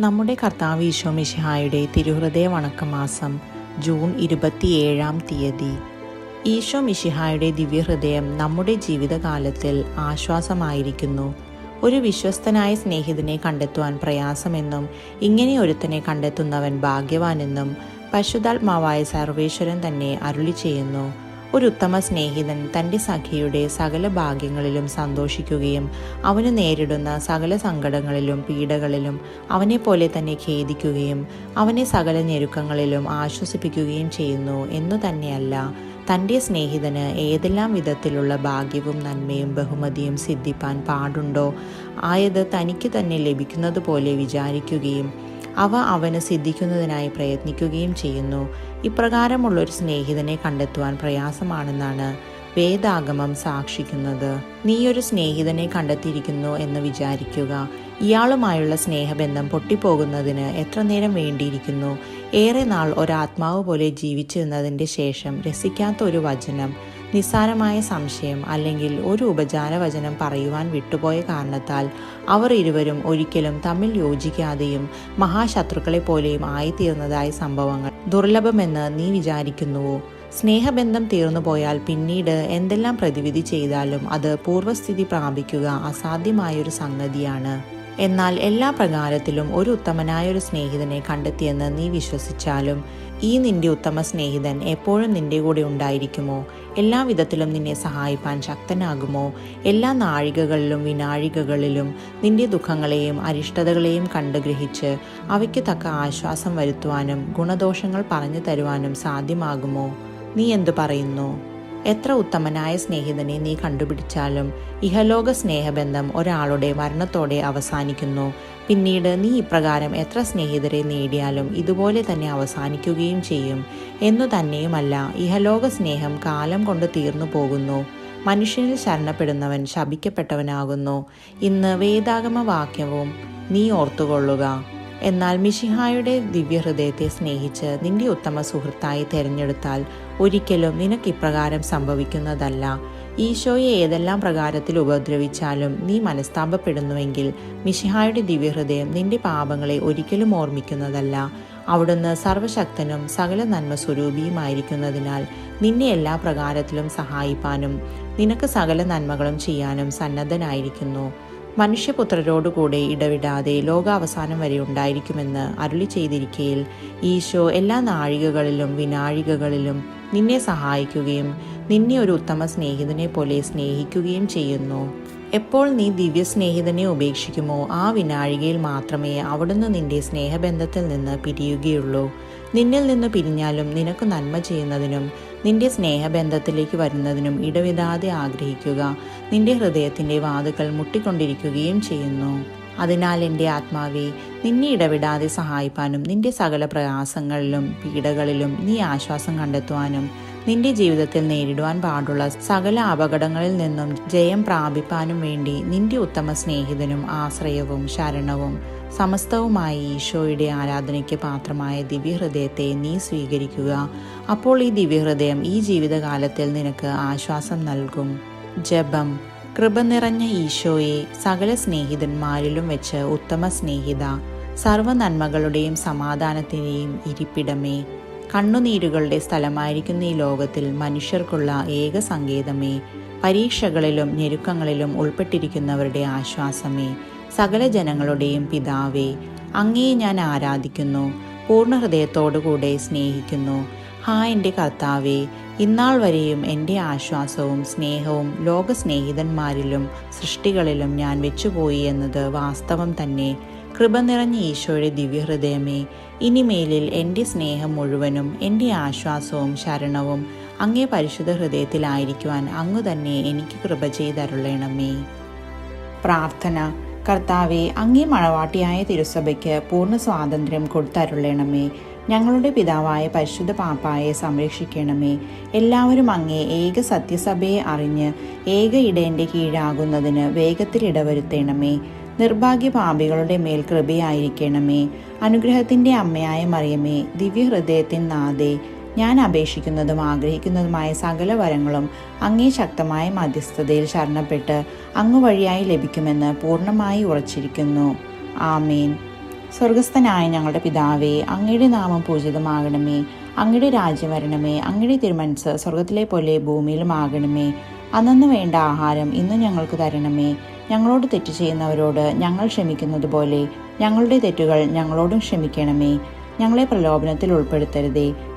നമ്മുടെ കർത്താവ് ഈശോ മിശിഹായുടെ തിരുഹൃദയ വണക്കമാസം ജൂൺ ഇരുപത്തിയേഴാം തീയതി. ഈശോ മിഷിഹായുടെ ദിവ്യഹൃദയം നമ്മുടെ ജീവിതകാലത്തിൽ ആശ്വാസമായിരിക്കുന്നു. ഒരു വിശ്വസ്തനായ സ്നേഹിതനെ കണ്ടെത്തുവാൻ പ്രയാസമെന്നും ഇങ്ങനെ ഒരുത്തനെ കണ്ടെത്തുന്നവൻ ഭാഗ്യവാനെന്നും പശുതാത്മാവായ സർവേശ്വരൻ തന്നെ അരുളി ചെയ്യുന്നു. ഒരു ഉത്തമ സ്നേഹിതൻ തന്റെ സഖിയുടെ സകല ഭാഗ്യങ്ങളിലും സന്തോഷിക്കുകയും അവന് നേരിടുന്ന സകല സങ്കടങ്ങളിലും പീഡകളിലും അവനെപ്പോലെ തന്നെ ഖേദിക്കുകയും അവനെ സകല ഞെരുക്കങ്ങളിലും ആശ്വസിപ്പിക്കുകയും ചെയ്യുന്നു എന്നു തന്നെയല്ല തന്റെ സ്നേഹിതന് ഏതെല്ലാം വിധത്തിലുള്ള ഭാഗ്യവും നന്മയും ബഹുമതിയും സിദ്ധിപ്പാൻ പാടുണ്ടോ? ആയത് തനിക്ക് തന്നെ ലഭിക്കുന്നത് പോലെ വിചാരിക്കുകയും അവ അവന് സിദ്ധിക്കുന്നതിനായി പ്രയത്നിക്കുകയും ചെയ്യുന്നു. ഇപ്രകാരമുള്ള ഒരു സ്നേഹിതനെ കണ്ടെത്തുവാൻ പ്രയാസമാണെന്നാണ് വേദാഗമം സാക്ഷിക്കുന്നത്. നീ ഒരു സ്നേഹിതനെ കണ്ടെത്തിയിരിക്കുന്നു എന്ന് വിചാരിക്കുക. ഇയാളുമായുള്ള സ്നേഹബന്ധം പൊട്ടിപ്പോകുന്നതിന് എത്ര നേരം വേണ്ടിയിരിക്കുന്നു? ഏറെ നാൾ ഒരാത്മാവ് പോലെ ജീവിച്ചിരുന്നതിന്റെ ശേഷം രസിക്കാത്ത ഒരു വചനം നിസ്സാരമായ സംശയം അല്ലെങ്കിൽ ഒരു ഉപചാരവചനം പറയുവാൻ വിട്ടുപോയ കാരണത്താൽ അവർ ഇരുവരും ഒരിക്കലും തമ്മിൽ യോജിക്കാതെയും മഹാശത്രുക്കളെ പോലെയും ആയിത്തീർന്നതായ സംഭവങ്ങൾ ദുർലഭമെന്ന് നീ വിചാരിക്കുന്നുവോ സ്നേഹബന്ധം തീർന്നു പോയാൽ പിന്നീട് എന്തെല്ലാം പ്രതിവിധി ചെയ്താലും അത് പൂർവസ്ഥിതി പ്രാപിക്കുക അസാധ്യമായൊരു സംഗതിയാണ്. എന്നാൽ എല്ലാ പ്രകാരത്തിലും ഒരു ഉത്തമനായ ഒരു സ്നേഹിതനെ കണ്ടെത്തിയെന്ന് നീ വിശ്വസിച്ചാലും ഈ നിന്റെ ഉത്തമ സ്നേഹിതൻ എപ്പോഴും നിന്റെ കൂടെ ഉണ്ടായിരിക്കുമോ? എല്ലാ വിധത്തിലും നിന്നെ സഹായിപ്പാൻ ശക്തനാകുമോ? എല്ലാ നാഴികകളിലും വിനാഴികകളിലും നിന്റെ ദുഃഖങ്ങളെയും അരിഷ്ടതകളെയും കണ്ടുഗ്രഹിച്ച് അവയ്ക്ക് തക്ക ആശ്വാസം വരുത്തുവാനും ഗുണദോഷങ്ങൾ പറഞ്ഞു തരുവാനും സാധ്യമാകുമോ? നീ എന്തു പറയുന്നു? എത്ര ഉത്തമനായ സ്നേഹിതനെ നീ കണ്ടുപിടിച്ചാലും ഇഹലോക സ്നേഹബന്ധം ഒരാളുടെ മരണത്തോടെ അവസാനിക്കുന്നു. പിന്നീട് നീ ഇപ്രകാരം എത്ര സ്നേഹിതരെ നേടിയാലും ഇതുപോലെ തന്നെ അവസാനിക്കുകയും ചെയ്യും. എന്നു തന്നെയുമല്ല ഇഹലോക സ്നേഹം കാലം കൊണ്ട് തീർന്നു പോകുന്നു. മനുഷ്യനിൽ ശരണപ്പെടുന്നവൻ ശപിക്കപ്പെട്ടവനാകുന്നു. ഇന്ന് വേദാഗമ വാക്യവും നീ ഓർത്തുകൊള്ളുക. എന്നാൽ മിഷിഹായുടെ ദിവ്യഹൃദയത്തെ സ്നേഹിച്ച് നിന്റെ ഉത്തമ സുഹൃത്തായി തിരഞ്ഞെടുത്താൽ ഒരിക്കലും നിനക്ക് ഇപ്രകാരം സംഭവിക്കുന്നതല്ല. ഈശോയെ ഏതെല്ലാം പ്രകാരത്തിൽ ഉപദ്രവിച്ചാലും നീ മനസ്താപപ്പെടുന്നുവെങ്കിൽ മിഷിഹായുടെ ദിവ്യഹൃദയം നിന്റെ പാപങ്ങളെ ഒരിക്കലും ഓർമ്മിക്കുന്നതല്ല. അവിടുന്ന് സർവശക്തനും സകല നന്മ സ്വരൂപിയുമായിരിക്കുന്നതിനാൽ നിന്നെ എല്ലാ പ്രകാരത്തിലും സഹായിപ്പാനും നിനക്ക് സകല നന്മകളും ചെയ്യാനും സന്നദ്ധനായിരിക്കുന്നു. മനുഷ്യപുത്രരോടുകൂടെ ഇടവിടാതെ ലോകാവസാനം വരെ ഉണ്ടായിരിക്കുമെന്ന് അരുളി ചെയ്തിരിക്കയിൽ ഈശോ എല്ലാ നാഴികകളിലും വിനാഴികകളിലും നിന്നെ സഹായിക്കുകയും നിന്നെ ഒരു ഉത്തമ സ്നേഹിതനെ പോലെ സ്നേഹിക്കുകയും ചെയ്യുന്നു. എപ്പോൾ നീ ദിവ്യ സ്നേഹിതനെ ഉപേക്ഷിക്കുമോ ആ വിനാഴികയിൽ മാത്രമേ അവിടുന്ന് നിന്റെ സ്നേഹബന്ധത്തിൽ നിന്ന് പിരിയുകയുള്ളൂ. നിന്നിൽ നിന്ന് പിരിഞ്ഞാലും നിനക്ക് നന്മ ചെയ്യുന്നതിനും നിന്റെ സ്നേഹബന്ധത്തിലേക്ക് വരുന്നതിനും ഇടവിടാതെ ആഗ്രഹിക്കുക. നിന്റെ ഹൃദയത്തിന്റെ വാതുക്കൾ മുട്ടിക്കൊണ്ടിരിക്കുകയും ചെയ്യുന്നു. അതിനാൽ എന്റെ ആത്മാവെ നിന്നെ ഇടവിടാതെ സഹായിപ്പാനും നിന്റെ സകല പ്രയാസങ്ങളിലും പീഡകളിലും നീ ആശ്വാസം കണ്ടെത്തുവാനും നിന്റെ ജീവിതത്തിൽ നേരിടുവാൻ പാടുള്ള സകല അപകടങ്ങളിൽ നിന്നും ജയം പ്രാപിപ്പാനും വേണ്ടി നിന്റെ ഉത്തമ സ്നേഹിതനും ആശ്രയവും ശരണവും സമസ്തവുമായി ഈശോയുടെ ആരാധനയ്ക്ക് പാത്രമായ ദിവ്യഹൃദയത്തെ നീ സ്വീകരിക്കുക. അപ്പോൾ ഈ ദിവ്യഹൃദയം ഈ ജീവിതകാലത്തിൽ നിനക്ക് ആശ്വാസം നൽകും. ജപം. കൃപ നിറഞ്ഞ ഈശോയെ സകല സ്നേഹിതന്മാരിലും വെച്ച് ഉത്തമ സ്നേഹിത സർവ നന്മകളുടെയും സമാധാനത്തിന്റെയും ഇരിപ്പിടമേ. കണ്ണുനീരുകളുടെ സ്ഥലമായിരിക്കുന്ന ഈ ലോകത്തിൽ മനുഷ്യർക്കുള്ള ഏക സങ്കേതമേ. പരീക്ഷകളിലും ഞെരുക്കങ്ങളിലും ഉൾപ്പെട്ടിരിക്കുന്നവരുടെ ആശ്വാസമേ. സകല ജനങ്ങളുടെയും പിതാവേ അങ്ങേ ഞാൻ ആരാധിക്കുന്നു പൂർണ ഹൃദയത്തോടുകൂടെ സ്നേഹിക്കുന്നു. ഹാ എന്റെ കർത്താവേ ഇന്നാൾ വരെയും എന്റെ ആശ്വാസവും സ്നേഹവും ലോകസ്നേഹിതന്മാരിലും സൃഷ്ടികളിലും ഞാൻ വെച്ചുപോയി എന്നത് വാസ്തവം തന്നെ. കൃപ നിറഞ്ഞ ഈശോയുടെ ദിവ്യഹൃദയമേ ഇനിമേലിൽ എന്റെ സ്നേഹം മുഴുവനും എന്റെ ആശ്വാസവും ശരണവും അങ്ങേ പരിശുദ്ധ ഹൃദയത്തിലായിരിക്കുവാൻ അങ്ങു തന്നെ എനിക്ക് കൃപ ചെയ്തരുളണമേ. പ്രാർത്ഥന കർത്താവെ അങ്ങേ മഴവാട്ടിയായ തിരുസഭയ്ക്ക് പൂർണ സ്വാതന്ത്ര്യം കൊടുത്തരുളണമേ. ഞങ്ങളുടെ പിതാവായ പരിശുദ്ധ പാപ്പായെ സംരക്ഷിക്കണമേ. എല്ലാവരും അങ്ങേ ഏക സത്യസഭയെ അറിഞ്ഞ് ഏക ഇടേന്റെ കീഴാകുന്നതിന് വേഗത്തിൽ ഇടവരുത്തണമേ. നിർഭാഗ്യ പാപികളുടെ മേൽ കൃപയായിരിക്കണമേ. അനുഗ്രഹത്തിന്റെ അമ്മയായ മറിയമേ ദിവ്യഹൃദയത്തിൻ നാഥേ ഞാൻ അപേക്ഷിക്കുന്നതും ആഗ്രഹിക്കുന്നതുമായ സകല വരങ്ങളും അങ്ങേ ശക്തമായ മധ്യസ്ഥതയിൽ ശരണപ്പെട്ട് അങ്ങ് വഴിയായി ലഭിക്കുമെന്ന് പൂർണമായി ഉറച്ചിരിക്കുന്നു. ആമേൻ. സ്വർഗസ്ഥനായ ഞങ്ങളുടെ പിതാവേ അങ്ങയുടെ നാമം പൂജിതമാകണമേ. അങ്ങയുടെ രാജ്യം വരണമേ. അങ്ങയുടെ തിരുമനസ് സ്വർഗത്തിലെ പോലെ ഭൂമിയിലും ആകണമേ. അന്നു വേണ്ട ആഹാരം ഇന്ന് ഞങ്ങൾക്ക് തരണമേ. ഞങ്ങളോട് തെറ്റ് ചെയ്യുന്നവരോട് ഞങ്ങൾ ക്ഷമിക്കുന്നത് പോലെ ഞങ്ങളുടെ തെറ്റുകൾ ഞങ്ങളോടും ക്ഷമിക്കണമേ. ഞങ്ങളെ പ്രലോഭനത്തിൽ ഉൾപ്പെടുത്തരുതേ.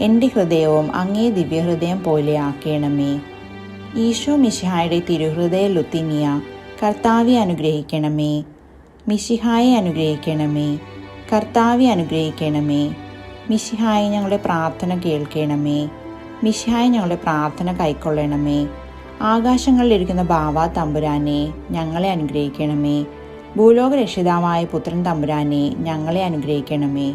എന്റെ ഹൃദയവും അങ്ങേ ദിവ്യഹൃദയം പോലെ ആക്കണമേ. ഈശോ മിശിഹായുടെ തിരുഹൃദയ ലുത്തിനിയ കർത്താവെ അനുഗ്രഹിക്കണമേ. മിശിഹായെ അനുഗ്രഹിക്കണമേ. കർത്താവെ അനുഗ്രഹിക്കണമേ. മിശിഹായെ ഞങ്ങളുടെ പ്രാർത്ഥന കേൾക്കണമേ. മിശിഹായെ ഞങ്ങളുടെ പ്രാർത്ഥന കൈക്കൊള്ളണമേ. ആകാശങ്ങളിലിരിക്കുന്ന ബാവ തമ്പുരാനെ ഞങ്ങളെ അനുഗ്രഹിക്കണമേ. ഭൂലോക രക്ഷിതാവായ പുത്രൻ തമ്പുരാനെ ഞങ്ങളെ അനുഗ്രഹിക്കണമേ.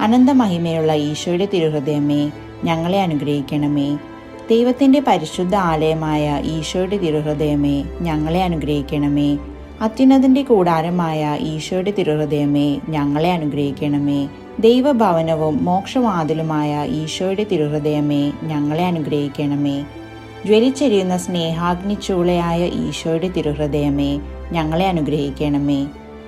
അനന്തമഹിമയുള്ള ഈശോയുടെ തിരുഹൃദയമേ ഞങ്ങളെ അനുഗ്രഹിക്കണമേ. ദൈവത്തിന്റെ പരിശുദ്ധ ആലയമായ ഈശോയുടെ തിരുഹൃദയമേ ഞങ്ങളെ അനുഗ്രഹിക്കണമേ. അത്യുന്നതിന്റെ കൂടാരമായ ഈശോയുടെ തിരുഹൃദയമേ ഞങ്ങളെ അനുഗ്രഹിക്കണമേ. ദൈവഭവനവും മോക്ഷവാതിലുമായ ഈശോയുടെ തിരുഹൃദയമേ ഞങ്ങളെ അനുഗ്രഹിക്കണമേ. ജ്വലിച്ചെരിയുന്ന സ്നേഹാഗ്നിച്ചൂളയായ ഈശോയുടെ തിരുഹൃദയമേ ഞങ്ങളെ അനുഗ്രഹിക്കണമേ.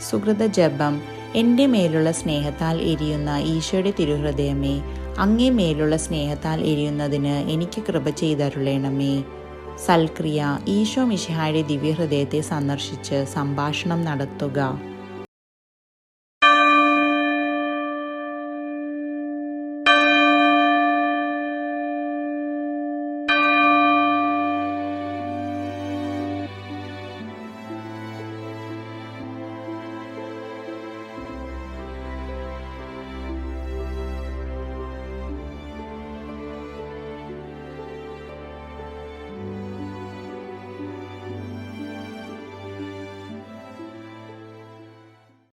സുഹൃത ജപം എന്റെ മേലുള്ള സ്നേഹത്താൽ എരിയുന്ന ഈശോയുടെ തിരുഹൃദയമേ അങ്ങേ മേലുള്ള സ്നേഹത്താൽ എരിയുന്നതിന് എനിക്ക് കൃപ ചെയ്തരുളേണമേ. സൽക്രിയ ഈശോ മിഷിഹായുടെ ദിവ്യഹൃദയത്തെ സന്ദർശിച്ച് സംഭാഷണം നടത്തുക.